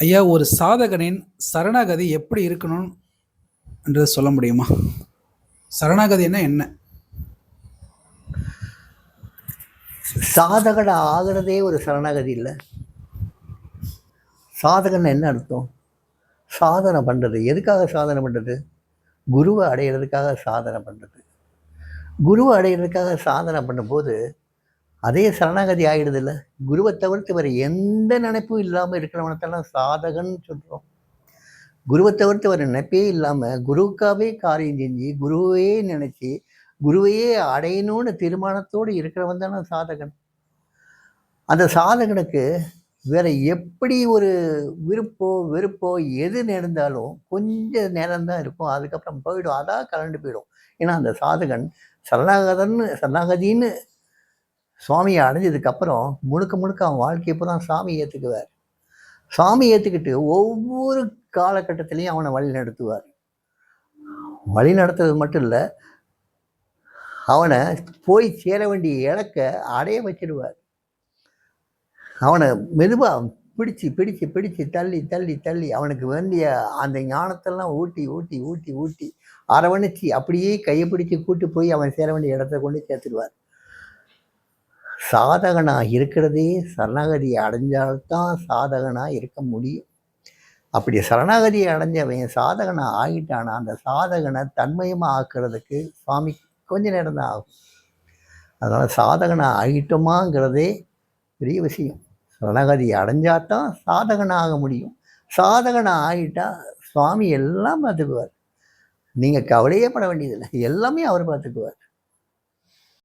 ஐயா ஒரு சாதகனின் சரணாகதி எப்படி இருக்கணும் என்று சொல்ல முடியுமா? சரணாகதினா என்ன? சாதகன் ஆகிறதே ஒரு சரணாகதி இல்லை. சாதகன் என்ன அர்த்தம்? சாதனை பண்ணுறது எதுக்காக சாதனை பண்ணுறது குருவை அடையிறதுக்காக சாதனை பண்ணுறது குருவை அடையிறதுக்காக சாதனை பண்ணும்போது அதே சரணாகதி ஆகிடுதில்ல குருவை தவிர்த்து வேறு எந்த நினைப்பும் இல்லாமல் இருக்கிறவனத்தெல்லாம் சாதகன் சொல்கிறோம் குருவை தவிர்த்து வேறு நினைப்பே இல்லாமல் குருவுக்காகவே காரியம் செஞ்சு குருவையே நினச்சி குருவையே அடையணும்னு தீர்மானத்தோடு இருக்கிறவன் தானே சாதகன். அந்த சாதகனுக்கு வேற எப்படி ஒரு விருப்போ வெறுப்போ எது நேர்ந்தாலும் கொஞ்ச நேரம்தான் இருக்கும். அதுக்கப்புறம் போயிடும். அதான் கலண்டு போயிடும். ஏன்னா அந்த சாதகன் சரணாகதன்னு சரணாகதின்னு சுவாமியை அடைஞ்சதுக்கப்புறம் முழுக்க முழுக்க அவன் வாழ்க்கையை பூரா சாமி ஏற்றுக்குவார் சாமி ஏற்றுக்கிட்டு ஒவ்வொரு காலகட்டத்திலையும் அவனை வழி நடத்துவார். வழி நடத்துறது மட்டும் இல்லை அவனை போய் சேர வேண்டிய இலக்க அடைய வச்சிடுவார். அவனை மெதுவாக பிடிச்சு பிடிச்சு பிடிச்சு தள்ளி தள்ளி தள்ளி அவனுக்கு வேண்டிய அந்த ஞானத்தெல்லாம் ஊட்டி ஊட்டி ஊட்டி ஊட்டி அரவணைச்சி அப்படியே கையை பிடிச்சி கூட்டு போய் அவன் சேர வேண்டிய இடத்த கொண்டு சேர்த்துடுவார். சாதகனாக இருக்கிறதே சரணாகதியை அடைஞ்சால்தான் சாதகனாக இருக்க முடியும். அப்படி சரணாகதியை அடைஞ்சவன் சாதகனாக ஆகிட்டானா அந்த சாதகனை தன்மயமாக ஆக்கிறதுக்கு சுவாமி கொஞ்ச நேரம் தான் ஆகும். அதனால் சாதகனாக ஆகிட்டோமாங்கிறதே பெரிய விஷயம். சரணாகதி அடைஞ்சாதான் சாதகனாக முடியும். சாதகனாக ஆகிட்டா சுவாமி எல்லாம் பார்த்துக்குவார். நீங்கள் கவலையே பட வேண்டியதில்லை. எல்லாமே அவர் பார்த்துக்குவார்.